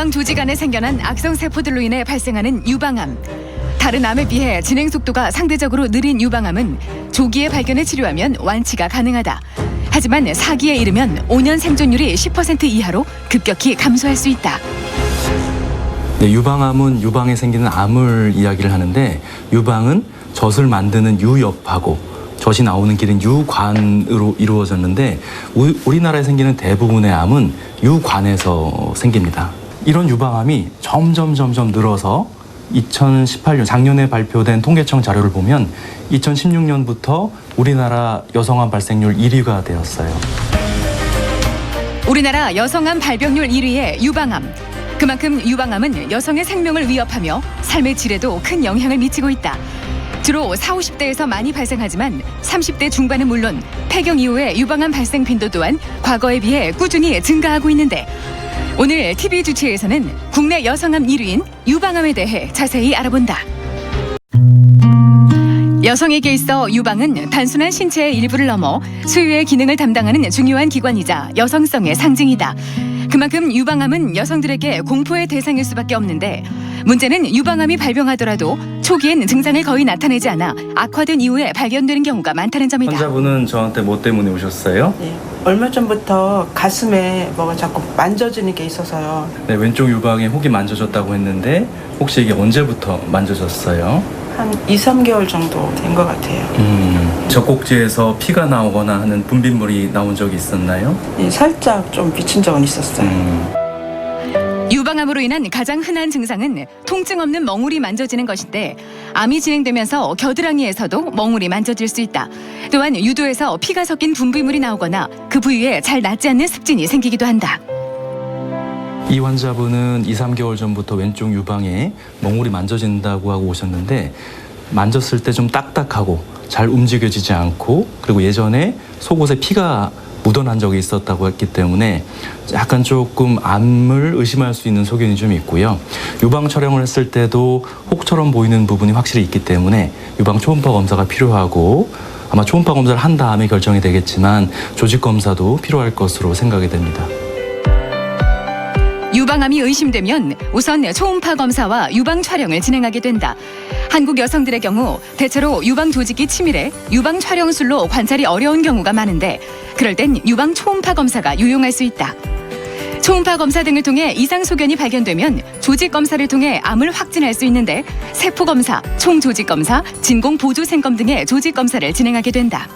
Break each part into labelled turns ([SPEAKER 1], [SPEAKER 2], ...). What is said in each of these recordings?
[SPEAKER 1] 유방 조직 안에 생겨난 악성 세포들로 인해 발생하는 유방암. 다른 암에 비해 진행 속도가 상대적으로 느린 유방암은 조기에 발견해 치료하면 완치가 가능하다. 하지만 4기에 이르면 5년 생존율이 10% 이하로 급격히 감소할 수 있다.
[SPEAKER 2] 네, 유방암은 유방에 생기는 암을 이야기를 하는데 유방은 젖을 만드는 유엽하고 젖이 나오는 길은 유관으로 이루어졌는데 우- 우리나라에 생기는 대부분의 암은 유관에서 생깁니다. 이런 유방암이 점점 점점 늘어서 2018년 작년에 발표된 통계청 자료를 보면 2016년부터 우리나라 여성암 발생률 1위가 되었어요.
[SPEAKER 1] 우리나라 여성암 발병률 1위의 유방암. 그만큼 유방암은 여성의 생명을 위협하며 삶의 질에도 큰 영향을 미치고 있다. 주로 40, 50대에서 많이 발생하지만 30대 중반은 물론 폐경 이후의 유방암 발생 빈도 또한 과거에 비해 꾸준히 증가하고 있는데 오늘 TV 주치에서는 국내 여성암 1위인 유방암에 대해 자세히 알아본다. 여성에게 있어 유방은 단순한 신체의 일부를 넘어 수유의 기능을 담당하는 중요한 기관이자 여성성의 상징이다. 그만큼 유방암은 여성들에게 공포의 대상일 수밖에 없는데 문제는 유방암이 발병하더라도 초기엔 증상을 거의 나타내지 않아 악화된 이후에 발견되는 경우가 많다는 점이다.
[SPEAKER 2] 환자분은 저한테 뭐 때문에 오셨어요?
[SPEAKER 3] 네. 얼마 전부터 가슴에 뭐가 자꾸 만져지는 게 있어서요.
[SPEAKER 2] 네, 왼쪽 유방에 혹이 만져졌다고 했는데 혹시 이게 언제부터 만져졌어요?
[SPEAKER 3] 한 2, 3개월 정도 된 것 같아요.
[SPEAKER 2] 음, 젖꼭지에서 피가 나오거나 하는 분비물이 나온 적이 있었나요?
[SPEAKER 3] 예, 살짝 좀 비친 적은 있었어요.
[SPEAKER 2] 음,
[SPEAKER 1] 유방암으로 인한 가장 흔한 증상은 통증 없는 멍울이 만져지는 것인데 암이 진행되면서 겨드랑이에서도 멍울이 만져질 수 있다. 또한 유도에서 피가 섞인 분비물이 나오거나 그 부위에 잘 낫지 않는 습진이 생기기도 한다.
[SPEAKER 2] 이 환자분은 2, 3개월 전부터 왼쪽 유방에 멍울이 만져진다고 하고 오셨는데 만졌을 때 좀 딱딱하고 잘 움직여지지 않고 그리고 예전에 속옷에 피가 묻어난 적이 있었다고 했기 때문에 약간 조금 암을 의심할 수 있는 소견이 좀 있고요. 유방 촬영을 했을 때도 혹처럼 보이는 부분이 확실히 있기 때문에 유방 초음파 검사가 필요하고 아마 초음파 검사를 한 다음에 결정이 되겠지만 조직 검사도 필요할 것으로 생각이 됩니다.
[SPEAKER 1] 유방암이 의심되면 우선 초음파 검사와 유방 촬영을 진행하게 된다. 한국 여성들의 경우 대체로 유방 조직이 치밀해 유방 촬영술로 관찰이 어려운 경우가 많은데 그럴 땐 유방 초음파 검사가 유용할 수 있다. 초음파 검사 등을 통해 이상 소견이 발견되면 조직 검사를 통해 암을 확진할 수 있는데 세포 검사, 총 조직 검사, 진공 보조 생검 등의 조직 검사를 진행하게 된다.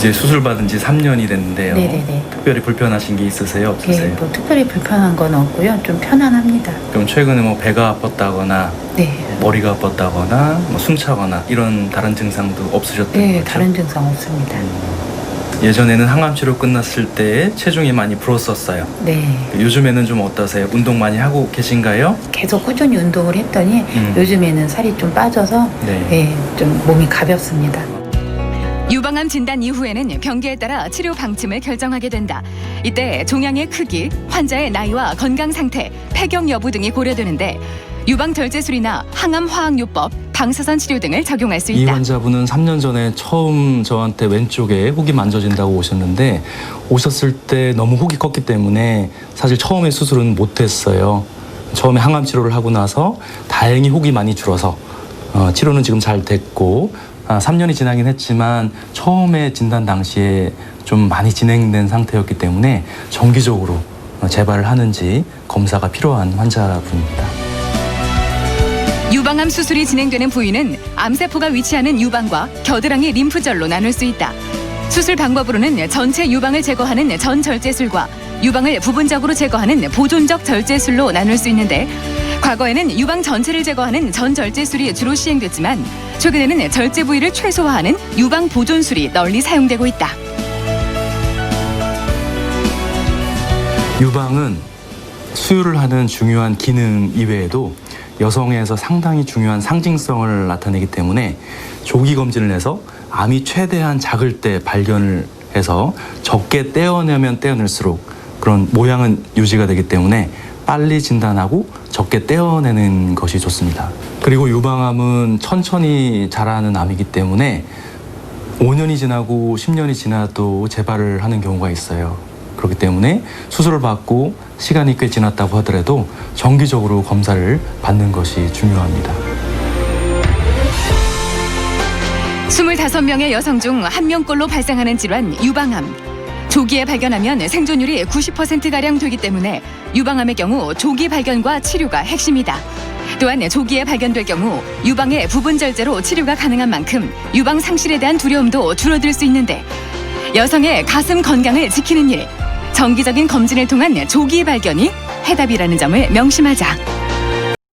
[SPEAKER 2] 이제 수술 받은 지 3년이 됐는데요.
[SPEAKER 4] 네네네.
[SPEAKER 2] 특별히 불편하신 게 있으세요?
[SPEAKER 4] 예,
[SPEAKER 2] 없으세요?
[SPEAKER 4] 뭐 특별히 불편한 건 없고요. 좀 편안합니다.
[SPEAKER 2] 그럼 최근에 뭐 배가 아팠다거나
[SPEAKER 4] 네.
[SPEAKER 2] 머리가 아팠다거나 뭐 숨차거나 이런 다른 증상도 없으셨던
[SPEAKER 4] 네,
[SPEAKER 2] 거죠?
[SPEAKER 4] 다른 증상 없습니다.
[SPEAKER 2] 예전에는 항암 치료 끝났을 때 체중이 많이 불었었어요.
[SPEAKER 4] 네.
[SPEAKER 2] 요즘에는 좀 어떠세요? 운동 많이 하고 계신가요?
[SPEAKER 4] 계속 꾸준히 운동을 했더니
[SPEAKER 2] 음.
[SPEAKER 4] 요즘에는 살이 좀 빠져서
[SPEAKER 2] 네.
[SPEAKER 4] 예, 좀 몸이 가볍습니다.
[SPEAKER 1] 유방암 진단 이후에는 병기에 따라 치료 방침을 결정하게 된다. 이때 종양의 크기, 환자의 나이와 건강 상태, 폐경 여부 등이 고려되는데 유방 절제술이나 항암 화학요법, 방사선 치료 등을 적용할 수
[SPEAKER 2] 이
[SPEAKER 1] 있다.
[SPEAKER 2] 환자분은 3년 전에 처음 저한테 왼쪽에 혹이 만져진다고 오셨는데 오셨을 때 너무 혹이 컸기 때문에 사실 처음에 수술은 못했어요. 처음에 항암 치료를 하고 나서 다행히 혹이 많이 줄어서 어, 치료는 지금 잘 됐고 아, 3년이 지나긴 했지만 처음에 진단 당시에 좀 많이 진행된 상태였기 때문에 정기적으로 어, 재발을 하는지 검사가 필요한 환자분입니다.
[SPEAKER 1] 유방암 수술이 진행되는 부위는 암세포가 위치하는 유방과 겨드랑이 림프절로 나눌 수 있다. 수술 방법으로는 전체 유방을 제거하는 전절제술과 유방을 부분적으로 제거하는 보존적 절제술로 나눌 수 있는데 과거에는 유방 전체를 제거하는 전절제술이 주로 시행됐지만 최근에는 절제 부위를 최소화하는 유방 보존술이 널리 사용되고 있다.
[SPEAKER 2] 유방은 수유를 하는 중요한 기능 이외에도 여성에서 상당히 중요한 상징성을 나타내기 때문에 조기 검진을 해서 암이 최대한 작을 때 발견을 해서 적게 떼어내면 떼어낼수록 그런 모양은 유지가 되기 때문에 빨리 진단하고 적게 떼어내는 것이 좋습니다. 그리고 유방암은 천천히 자라는 암이기 때문에 5년이 지나고 10년이 지나도 재발을 하는 경우가 있어요. 그렇기 때문에 수술을 받고 시간이 꽤 지났다고 하더라도 정기적으로 검사를 받는 것이 중요합니다.
[SPEAKER 1] 25명의 여성 중 한 명꼴로 발생하는 질환 유방암. 조기에 발견하면 생존율이 90%가량 되기 때문에 유방암의 경우 조기 발견과 치료가 핵심이다. 또한 조기에 발견될 경우 유방의 부분 절제로 치료가 가능한 만큼 유방 상실에 대한 두려움도 줄어들 수 있는데 여성의 가슴 건강을 지키는 일, 정기적인 검진을 통한 조기 발견이 해답이라는 점을 명심하자.